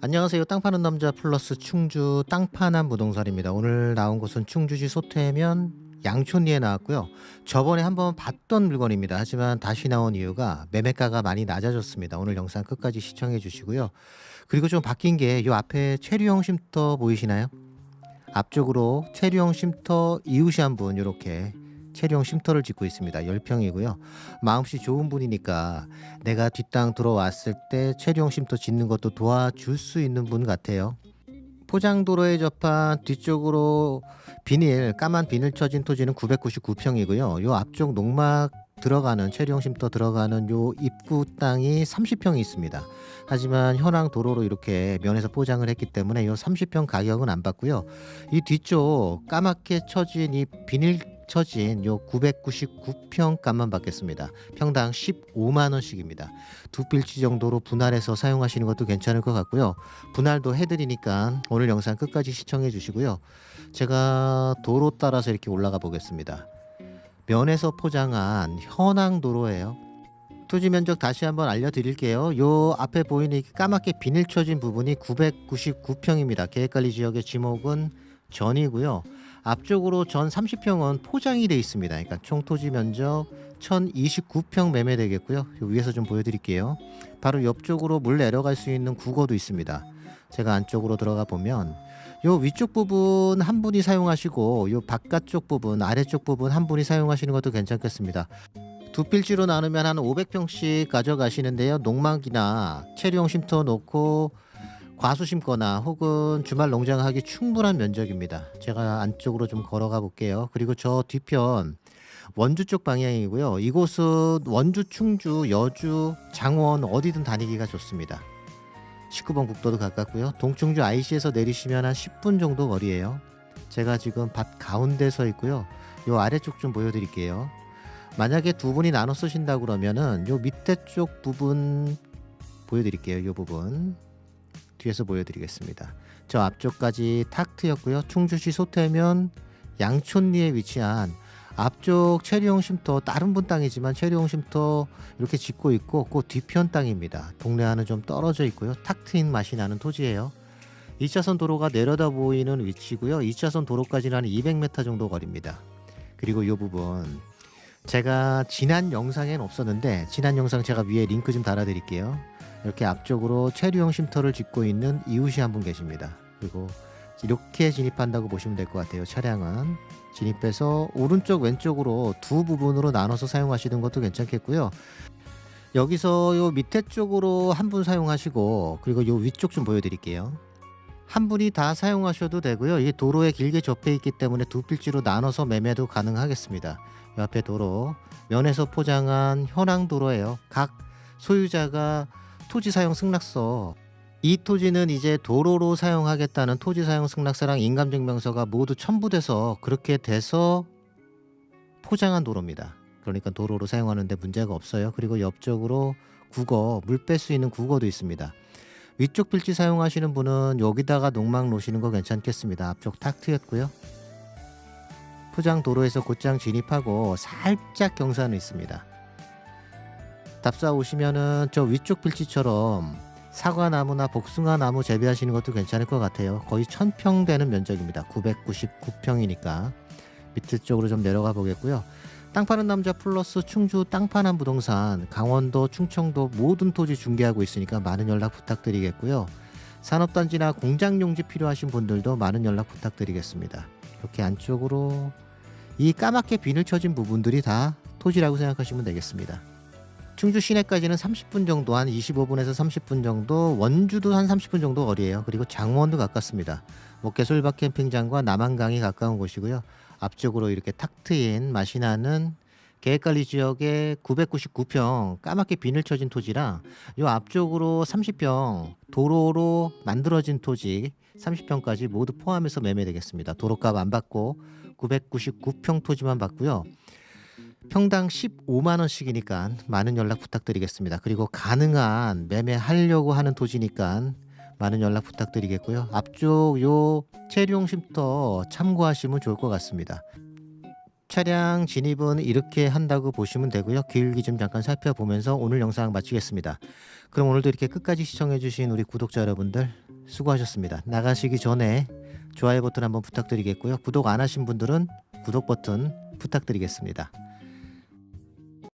안녕하세요. 땅 파는 남자 플러스 충주 땅 파는 부동산입니다. 오늘 나온 곳은 충주시 소태면 양촌리에 나왔고요. 저번에 한번 봤던 물건입니다. 하지만 다시 나온 이유가 매매가가 많이 낮아졌습니다. 오늘 영상 끝까지 시청해 주시고요. 그리고 좀 바뀐 게 이 앞에 체류형 쉼터 보이시나요? 앞쪽으로 체류형 쉼터 이웃이 한 분 이렇게 체류형 쉼터를 짓고 있습니다. 10평이고요. 마음씨 좋은 분이니까 내가 뒷땅 들어왔을 때 체류형 쉼터 짓는 것도 도와줄 수 있는 분 같아요. 포장도로에 접한 뒤쪽으로 비닐 까만 비닐 쳐진 토지는 999평이고요. 요 앞쪽 농막 들어가는 체류형 쉼터 들어가는 요 입구 땅이 30평이 있습니다. 하지만 현황 도로로 이렇게 면에서 포장을 했기 때문에 요 30평 가격은 안 받고요. 이 뒤쪽 까맣게 쳐진 이 비닐 쳐진 요 999평 값만 받겠습니다. 평당 15만 원씩입니다. 두 필지 정도로 분할해서 사용하시는 것도 괜찮을 것 같고요. 분할도 해드리니까 오늘 영상 끝까지 시청해 주시고요. 제가 도로 따라서 이렇게 올라가 보겠습니다. 면에서 포장한 현황 도로예요. 토지 면적 다시 한번 알려드릴게요. 요 앞에 보이는 이 까맣게 비닐 쳐진 부분이 999평입니다. 계획관리 지역의 지목은 전이고요. 앞쪽으로 전 30평은 포장이 돼 있습니다. 그러니까 총 토지 면적 1029평 매매되겠고요. 요 위에서 좀 보여드릴게요. 바로 옆쪽으로 물 내려갈 수 있는 국어도 있습니다. 제가 안쪽으로 들어가 보면 요 위쪽 부분 한 분이 사용하시고 요 바깥쪽 부분 아래쪽 부분 한 분이 사용하시는 것도 괜찮겠습니다. 두 필지로 나누면 한 500평씩 가져가시는데요. 농막이나 체류용 쉼터 놓고 과수 심거나 혹은 주말 농장하기 충분한 면적입니다. 제가 안쪽으로 좀 걸어가 볼게요. 그리고 저 뒤편 원주 쪽 방향이고요. 이곳은 원주, 충주, 여주, 장원 어디든 다니기가 좋습니다. 19번 국도도 가깝고요. 동충주 IC에서 내리시면 한 10분 정도 거리예요. 제가 지금 밭 가운데 서 있고요. 요 아래쪽 좀 보여드릴게요. 만약에 두 분이 나눠 쓰신다 그러면은 요 밑에 쪽 부분 보여드릴게요. 요 부분 뒤에서 보여드리겠습니다. 저 앞쪽까지 탁 트였고요. 충주시 소태면 양촌리에 위치한 앞쪽 체리용 쉼터 다른 분 땅이지만 체리용 쉼터 이렇게 짓고 있고 그 뒤편 땅입니다. 동네와는 좀 떨어져 있고요. 탁 트인 맛이 나는 토지예요. 2차선 도로가 내려다 보이는 위치고요. 2차선 도로까지는 한 200m 정도 거리입니다. 그리고 이 부분 제가 지난 영상엔 없었는데 지난 영상 제가 위에 링크 좀 달아드릴게요. 이렇게 앞쪽으로 체류용 쉼터를 짓고 있는 이웃이 한 분 계십니다. 그리고 이렇게 진입한다고 보시면 될 것 같아요. 차량은 진입해서 오른쪽 왼쪽으로 두 부분으로 나눠서 사용하시는 것도 괜찮겠고요. 여기서 요 밑에 쪽으로 한 분 사용하시고 그리고 요 위쪽 좀 보여드릴게요. 한 분이 다 사용하셔도 되고요. 이게 도로에 길게 접해 있기 때문에 두 필지로 나눠서 매매도 가능하겠습니다. 요 앞에 도로 면에서 포장한 현황 도로예요. 각 소유자가 토지 사용 승낙서 이 토지는 이제 도로로 사용하겠다는 토지 사용 승낙서랑 인감증명서가 모두 첨부돼서 그렇게 돼서 포장한 도로입니다. 그러니까 도로로 사용하는데 문제가 없어요. 그리고 옆쪽으로 국어, 물 뺄 수 있는 국어도 있습니다. 위쪽 필지 사용하시는 분은 여기다가 농막 놓으시는 거 괜찮겠습니다. 앞쪽 탁 트였고요. 포장 도로에서 곧장 진입하고 살짝 경사는 있습니다. 답사 오시면은 저 위쪽 필지처럼 사과나무나 복숭아나무 재배하시는 것도 괜찮을 것 같아요. 거의 1000평 되는 면적입니다. 999평이니까 밑에 쪽으로 좀 내려가 보겠고요. 땅 파는 남자 플러스 충주 땅 파는 부동산 강원도 충청도 모든 토지 중개하고 있으니까 많은 연락 부탁드리겠고요. 산업단지나 공장 용지 필요하신 분들도 많은 연락 부탁드리겠습니다. 이렇게 안쪽으로 이 까맣게 비늘 쳐진 부분들이 다 토지라고 생각하시면 되겠습니다. 충주 시내까지는 30분 정도 한 25분에서 30분 정도 원주도 한 30분 정도 거리예요. 그리고 장원도 가깝습니다. 목계솔밭 캠핑장과 남한강이 가까운 곳이고요. 앞쪽으로 이렇게 탁 트인 맛이 나는 계획관리 지역에 999평 까맣게 비늘 쳐진 토지랑 요 앞쪽으로 30평 도로로 만들어진 토지 30평까지 모두 포함해서 매매되겠습니다. 도로값 안 받고 999평 토지만 받고요. 평당 15만 원씩이니까 많은 연락 부탁드리겠습니다. 그리고 가능한 매매하려고 하는 토지니까 많은 연락 부탁드리겠고요. 앞쪽 요 체류용 쉼터 참고하시면 좋을 것 같습니다. 차량 진입은 이렇게 한다고 보시면 되고요. 길기 좀 잠깐 살펴보면서 오늘 영상 마치겠습니다. 그럼 오늘도 이렇게 끝까지 시청해주신 우리 구독자 여러분들 수고하셨습니다. 나가시기 전에 좋아요 버튼 한번 부탁드리겠고요. 구독 안 하신 분들은 구독 버튼 부탁드리겠습니다.